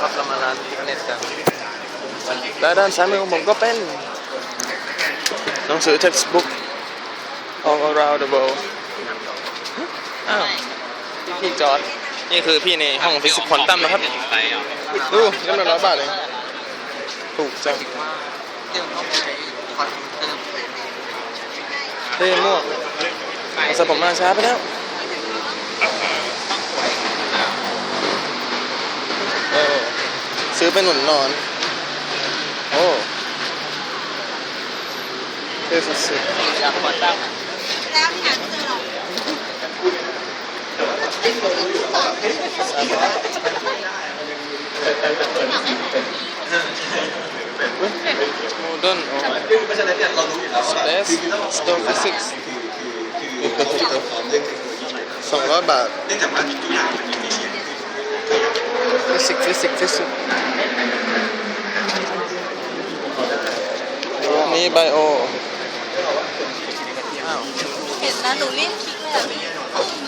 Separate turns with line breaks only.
แล้วครับเรามาร้านฟิตเนสกันและด้านซ้ายมือของผมก็เป็นหนังสือ textbook all around the world อ้าวพี่จอร์ดนี่คือพี่ในห้องฟิสิกส์ควอนตัมนะครับ ดูน้ำหนักร้อยบาทเองถูกจังเท่มากเอาสผมมาช้าไปแล้ว ออซื้อเป็นหนุนนอน โอ้เท่สุด
อยากขอตั้ง
แล้วที่ไหาเจอหรอ
ๆโมเดิร์นโอ้
เพราะฉะนั้นเนี่ยเรารู้อยู่แล้วว่า
Space Stone Physics สองร้อยบาท
เนื่องจากว่าทุกอย่างมันมี เสียง
ฟิสิกส์ฟิสิกส์ฟิสิกส์นี่ไบโอ
เห็นนะหนูรีบคิดเลยอะ